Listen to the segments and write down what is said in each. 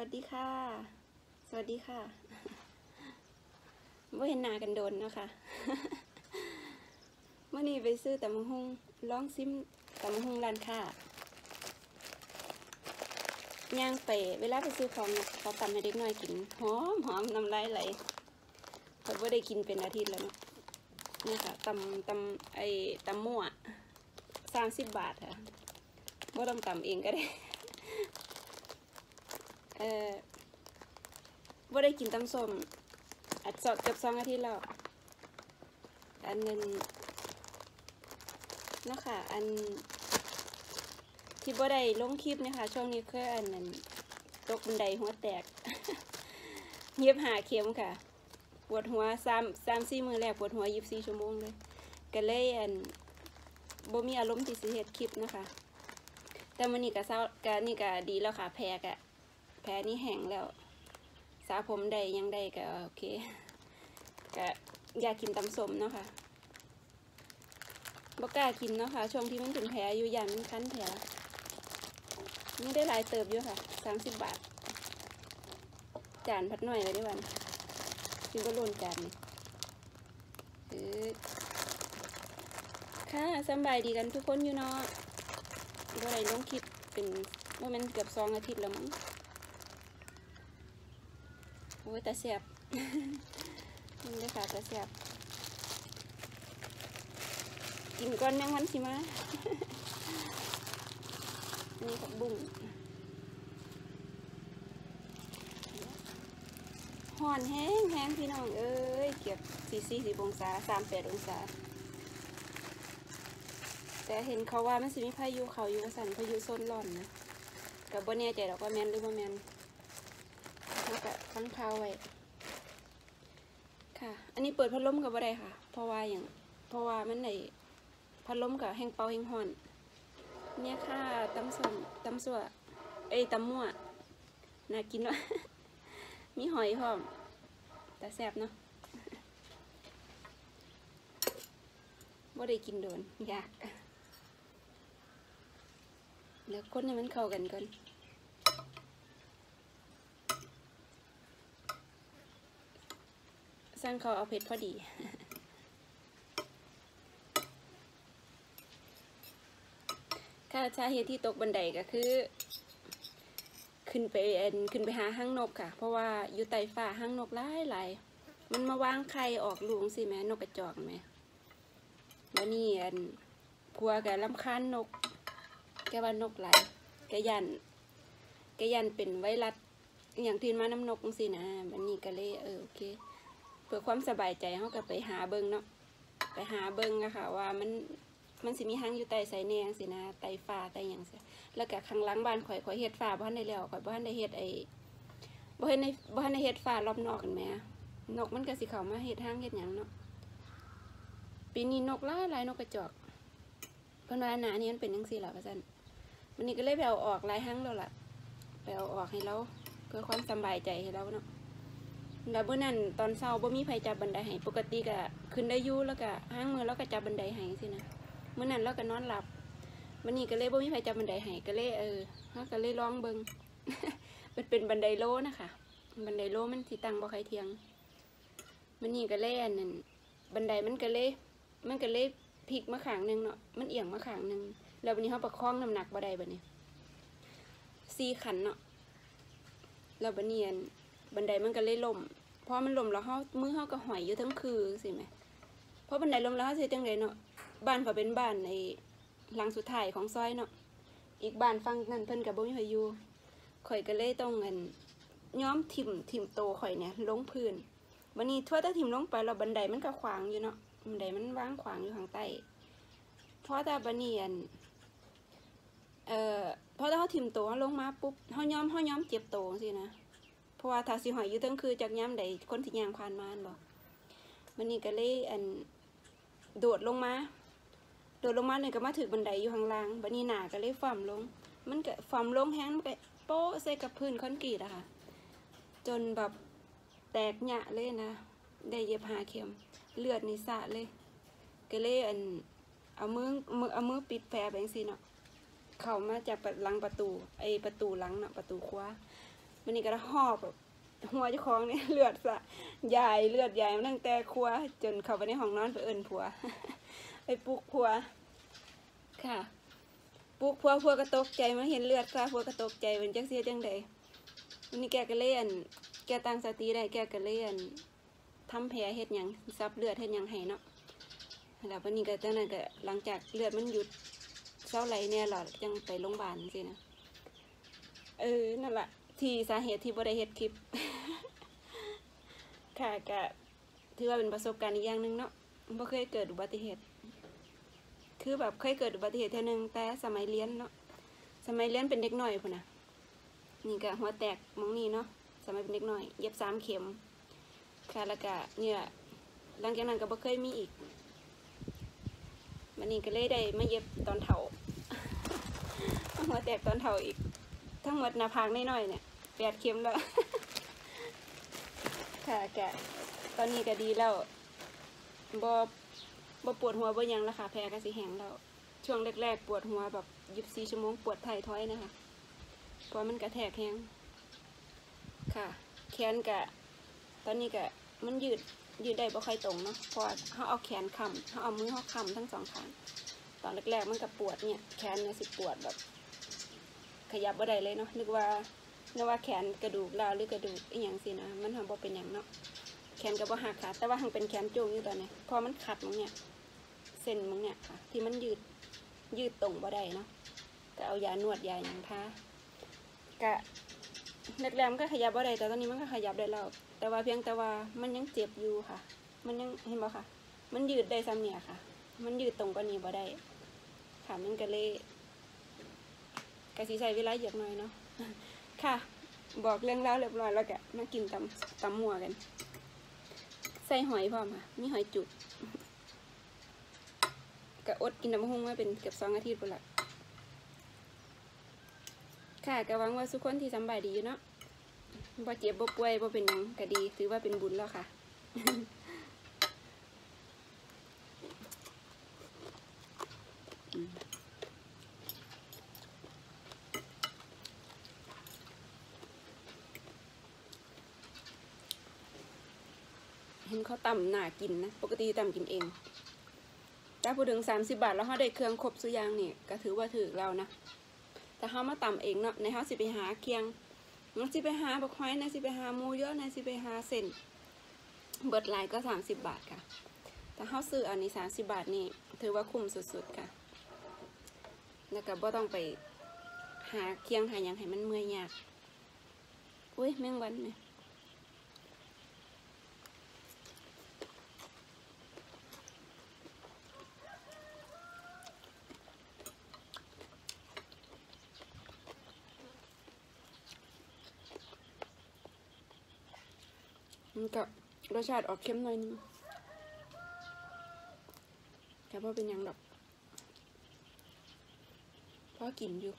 วัสดีค่ะ สวัสดีค่ะว่าเห็นนากันโดนเนาะคะเมื่อนี้ไปซื้อตำมะฮุงร้องซิมตำมะฮุงร้านค้าย่างไปเวลาไปซื้อของเนี่ยเขาตำให้เด็กน้อยกินหอมหอมน้ำลายไหลเขาไม่ได้กินเป็นอาทิตย์แล้วนี่ค่ะตำตำไอ้ตำมั่วสามสิบบาทค่ะว่าต้องตำเองก็ได้ เออว่าได้กินตำส้มอัดสอบเกือบสองอาทิตย์แล้ว อันนั้นเนาะค่ะ อันที่บ่ได้ลงคลิปเนี่ยค่ะช่วงนี้คืออันนั้นตกบันไดหัวแตกเย็บหาเข็มค่ะ ปวดหัวสามสามสี่มือแรกปวดหัวยิบสี่ชั่วโมงเลยก็เลยอันบ่มีอารมณ์ที่สิเฮ็ดคลิปนะคะ แต่มื้อนี้ก็เศร้าก็นี่ก็ดีแล้วค่ะแพ้ก็ แพ้นี่แห้งแล้วสาผมได้ยังได้ก็โอเคก็อยากกินตำสมเนาะค่ะบ่กล้ากินเนาะค่ะช่วงที่มันเป็นแผลอยู่ยันมันคั้นแผลนี่ได้หลายเติบอยู่ค่ะสามสิบบาท จานพัดหน่อยเลยดีกว่าจึงก็โลนจานค่ะสบายดีกันทุกคนอยู่เนาะบ่ได้ลงคลิปเป็นว่ามันเกือบสองอาทิตย์แล้วมั้ง อ้ยตาเสียบนี่เลยค่ะตาเสียบ กินก่อนแมงวันสิมานี่ผักบุ้งห่อนแห้งแห้งพี่น้อง เอ้ย เก็บสี่สี่สิบองศาสามแปดองศา แต่เห็นเขาว่ามันสิมีพายุเขาอยู่สันพายุโซนร้อนนะกับ่แน่ใจหรอกว่าแมนหรือว่าแมน แล้วก็ค้างคาไว้ค่ะ อันนี้เปิดพัดลมกับอะไรค่ะ เพราะว่าอย่างเพราะว่ามันในพัดลมกับแห้งเป่าแห้งห่อน เนี่ยค่ะตำส้มตำสัวนเอ้ยตำมั่วน่ากินวะมีหอยพร้อม แต่แซ่บเนาะบ่ได้กินโดน ยาก แล้วคนให้มันเข้ากันก่อน สร้างเขาเอาเพชรพอดีค่ะสาเหตุที่ตกบันไดก็คือ ขึ้นไปเอ็นขึ้นไปหาห้างนกค่ะ เพราะว่าอยู่ใต้ฟ้าห้างนกหลายหลายมันมาวางไข่ออกลูกสิแม่นกกระจอกแม่แล้วนี่อันพัวแกลำคาญนก แกว่านกหลายแกยันแกยันเป็นไวรัสอย่างที่มาน้ำนกสินะวันนี้ก็เลยเออโอเค พื่อความสบายใจเขาก็ไปหาเบิงเนาะไปหาเบิงอะค่ะ ว่ามันมันสิมีหางอยู่ใต้ไสแนงสินะใต้ฟ้าใต้หยังสิแล้วก็ข้างหลังบ้านข่อยข่อยเฮ็ดฟ้าบ้านได้แล้วข่อยบ้านได้เฮ็ดไอ้บ้านในบ้านในเฮ็ดฟ้ารอบนอกกันแหมนกมันก็สิเข้ามาเฮ็ดหางเฮ็ดหยังเนาะปีนี้นกหลายหลายนกกระจอกเพิ่นว่าหนานี้มันเป็นจังซี่ล่ะว่าซั่นวันนี้ก็เลยไปเอาออกหลายหางแล้วล่ะไปเอาออกให้เราเพื่อความสบายใจให้เราเนาะ แล้วเมื่อนั้นตอนเช้าบ่มีไผจับบันไดให้ปกติก็ขึ้นได้อยู่แล้วก็ห้างมือแล้วก็จับบันไดให้สินะเมื่อนั้นเราก็นอนหลับวันนี้ก็เลยบ่มีไผจับบันไดให้ก็เลยเออเราก็เลยลองเบิ่งมันเป็นบันไดโลนะคะบันไดโลมันสิตั้งบ่ใครเทียงมันนี่ก็เลยอันนั้นบันไดมันก็เลยมันก็เลยพลิกมาขางหนึงเนาะมันเอียงมาขางหนึงแล้ววันนี้เขาประคองน้ำหนักบ่ได้บัดนี้สี่ขันเนาะแล้วบัดนี้อัน บันไดมันก็เลยล่มพอมันล่มแล้วเขามือเขาก็หอยอยู่ทั้งคือสิไหมเพราะบันไดล่มแล้วเขาเสียจังเลยเนาะบ้านเขาเป็นบ้านในหลังสุดท้ายของซอยเนาะอีกบ้านฟังนั่นเพิ่นกับบ่มีใครอยู่ข่อยก็เลยต้องเงินย้อมถิ่มถิ่มโตข่อยเนี่ยลงพื้นวันนี้ทั่วแตะถิ่มลงไปแล้วบันไดมันก็ขวางอยู่เนาะบันไดมันว่างขวางอยู่ข้างใต้เพราะแต่บันนี้อันเอ่อพอถ้าเขาถิ่มโตเขาลงมาปุ๊บเขาย้อมเขาย้อมเจ็บโตสินะ ราะว่าถ้าสิหอยอยู่ทั้งคือจากย้ำใดคนที่ย่างผ่านมานบอกมันนี่ก็เลยอันโดดลงมา โดดลงมาเนี่ยก็มาถือบันไดอยู่ข้างล่างบันนี้หนาก็เลยฝ่ำลง มันก็ฝ่ำลงแห้งมันก็โป๊ะใส่กับพื้นคอนกรีตอะค่ะ จนแบบแตกหยะเลยนะ ได้เย็บหาเข็มเลือดนี่สะเลย ก็เลยอันเอามือมือเอามือปิดแผลไปจังซี่เนาะ เข้ามาจากหลังประตูไอประตูหลังเนาะประตูคว้า วันนี้ก็หอบแบบหัวเจ้าของเนี่ยเลือดสะยายเลือดยายมาตั้งแต่ครัว จนเข้าไปในห้องนอนไปเอินผัว ไปปลุกผัว ค่ะปลุกผัวผัวก็ตกใจมาเห็นเลือดค่ะผัวก็ตกใจเป็นจังเสียจังใดวันนี้แกก็เล่น แกตั้งสติได้แกก็เล่นทำแผลเฮ็ดยังซับเลือดเฮ็ดยังให้เนาะแล้ววันนี้ก็จังนั้นก็หลังจากเลือดมันหยุดเศร้าไหลเนี่ยหรอจังไปโรงพยาบาลสินะเออนั่นแหละ ที่สาเหตุที่บ่ได้เฮ็ดคลิป ค่ะก็ถือว่าเป็นประสบการณ์อีกอย่างหนึ่งเนาะบ่เคยเกิดอุบัติเหตุ คือแบบเคยเกิดอุบัติเหตุเท่านึงแต่สมัยเรียนเนาะสมัยเรียนเป็นเด็กหน้อยพุ่นนะนี่ก็หัวแตกมองนี่เนาะสมัยเป็นเด็กหน้อย เย็บสามเข็ม ค่ะแล้วก็เนี่ยหลังจากนั้นก็บ่เคยมีอีกมันนี่ก็เลยได้มาเย็บตอนเฒ่าหัวแตกตอนเฒ่าอีก ทั้งหมดนาผากน้อยๆเนี่ย ปดเข็มแล้ว ค่ะแกะตอนนี้ก็ดีแล้วบอบ่ปวดหัวบ่ยังแล้วค่ะแพ้ก็สิแห้งแล้ว ช่วงแรกๆ ปวดหัวแบบยิบสี่ชั่วโมงปวดไถ่ท้อยนะคะเพราะมันกระแทกแห้งค่ะ แขนกะ ตอนนี้กะมันยืดยืดได้บ่ค่อยตรงเนาะเพราะเขาเอาแขนค้ำเขาเอามือเขาค้ำทั้งสองข้างตอนแรกๆมันก็ปวดเนี่ย แขนเนี่ยสิปวดแบบ ขยับบ่ได้เลยเนาะนึกว่า นว่าแขนกระดูกลาวหรือกระดูกอีหยังสินะมันทำบ่เป็นหยังเนาะแขนก็บ่หักค่ะ แต่ว่าหังเป็นแขนจงอยู่ตอนนี้พอมันขัดมึงเนี่ยเส้นมึงเนี่ยค่ะ ที่มันยืดยืดตรงบ่ได้เนาะก็เอายานวดยาอย่างทากะแรกๆมันก็ขยับบ่ได้แต่ตอนนี้มันก็ขยับได้แล้วแต่ว่าเพียงแต่ว่ามันยังเจ็บอยู่ค่ะ มันยังเห็นบ่ค่ะ มันยืดได้ซ้ำเนี่ยค่ะ มันยืดตรงกว่านี้บ่ได้ค่ะมันก็เลยกะสิใช้เวลาเยอะหน่อยเนาะ ค่ะ บอกเรื่องราเรียบร้อยแล้วแกมากินตำตำมัวกัน ใส่หอยพร้อมค่ะ มีหอยจุกกะอดกินน้ำหุ้งมาเป็นเกือบสองอาทิตย์ไปละค่ะก็หวังว่าทุกคนที่สบายดีอยู่เนาะบ่เจ็บบ่ป่วยบ่เป็นหยังก็ดี ถือว่าเป็นบุญแล้วค่ะ เขาตำหนากินนะ ปกติตำกินเองแต่พูดถึงสามสิบาท แล้วเขาได้เครื่องครบซื้อยังนี่ก็ถือว่าถือเรานะ แต่เขามาตำเองเนาะในเขาสิไปหาเคียงนสิไปหาบักหอยในสิไปหาหมูเยอะในสิไปหาเส้นเบิดหลายก็สามสิบบาทค่ะ แต่เขาซื้ออันนี้สามสิบาทนี่ถือว่าคุ้มสุดๆค่ะ แล้วก็บ่ต้องไปหาเคียงหาหยังให้มันเมื่อยยาก อุ้ยแมงวันเนี่ย มันก็รสชาติออกเค็มหน่อยนึงแต่พอเป็นยังดอกพอกินอยู่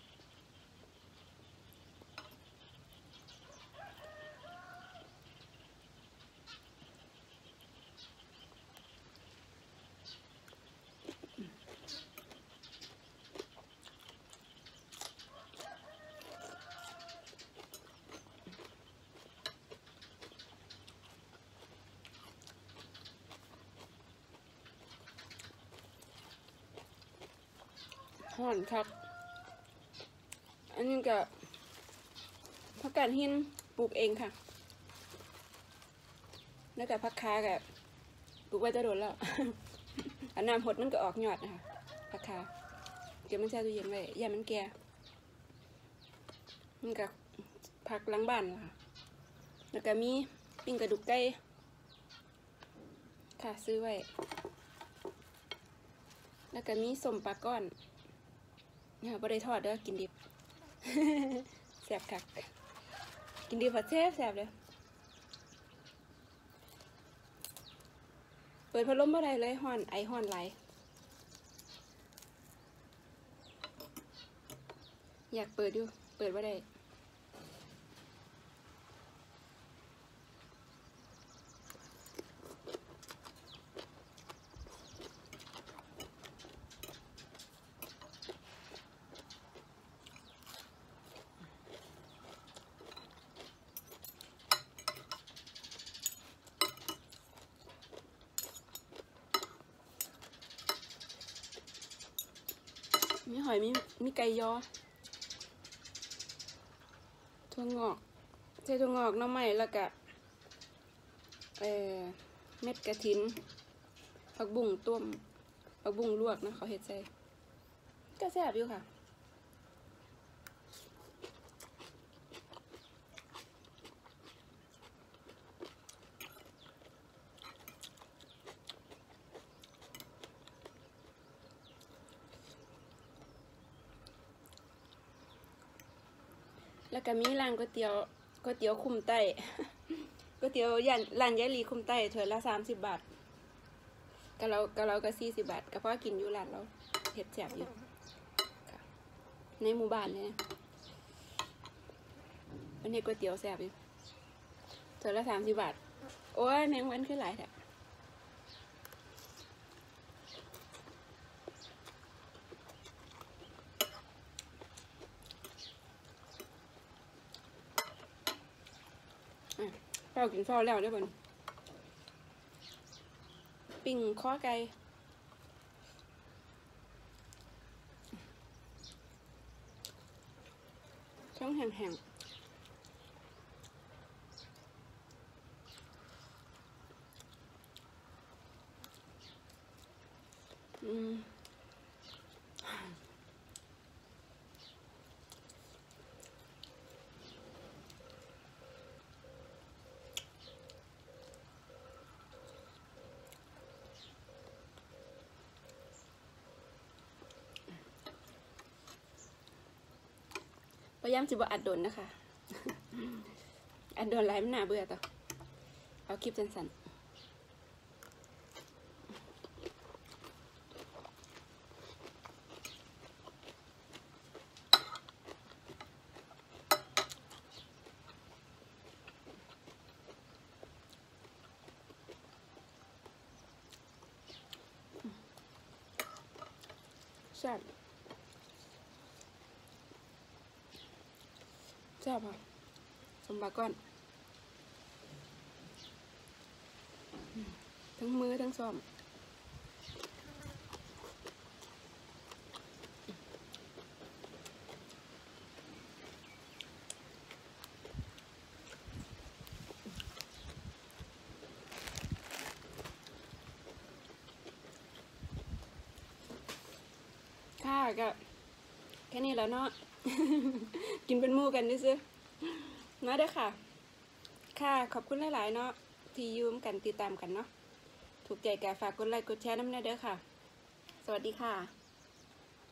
ห่อนครับอันนี้ก็ผักกาดหินปลูกเองค่ะ แล้วก็ผักคากับปลูกไว้จะโดนแล้วอันน้ำหดมันก็ออกยอดนะคะผักคาเก็บมันแช่ตู้เย็นไว้ยามันแก่มันกับผักล้างบ้านค่ะ แล้วก็มีปิ้งกระดูกไก่ค่ะซื้อไว้ แล้วก็มีสมปลาก้อน เนี่ยบ่ได้ทอดเด้อกินดิบแซ่บคักกินดิบผัดแซ่บแซ่บเลยเปิดพัดลมบ่ได้เลยห่อนไอห่อนไหลอยากเปิดอยู่เปิดบ่ได้ หอยมีมีไก่ยอถั่วงอกใส่ถั่วงอกน้ำใหม่แล้วก็เออเม็ดกระถินผักบุ้งต้มผักบุ้งลวกนะเขาเห็ดใส่ก็แซ่บอยู่ค่ะ แล้วก็มีร้านก๋วยเตี๋ยวก๋วยเตี๋ยวคุ้มไต้ก๋วยเตี๋ยวยันร้านยายลีคุ้มไต้ถ้วยละสามสิบบาทกะเรากะเราก็สี่สิบบาทก็เพราะกินอยู่ร้านเราเห็ดแซ่บอยู่ในหมู่บ้านเนี่ยอันนี้ก๋วยเตี๋ยวแซ่บอยู่ถ้วยละสามสิบบาท โอ้ยแมงวันขึ้นหลายแท้ เรากินข้าวแล้วได้อบ่นปิ้งข้อไก่ช่องแห้งๆอืม พยายามสิบ่อัดโดนนะคะ อัดโดนไลฟ์มันน่าเบื่อต่อเอาคลิปสั้นๆแซ่ แซ่บค่ะสมบัติก่อน ทั้งมือทั้งซ้อมค่ะก็แค่นี้แล้วเนาะ กินเป็นหมู่กันซื้อๆมาเด้อค่ะ ค่ะขอบคุณหลาย ๆ เนาะที่ยืมกันติดตามกันเนาะถูกใจแกฝากกดไลค์กดแชร์น้ำเนยเด้อค่ะ สวัสดีค่ะ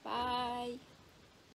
บาย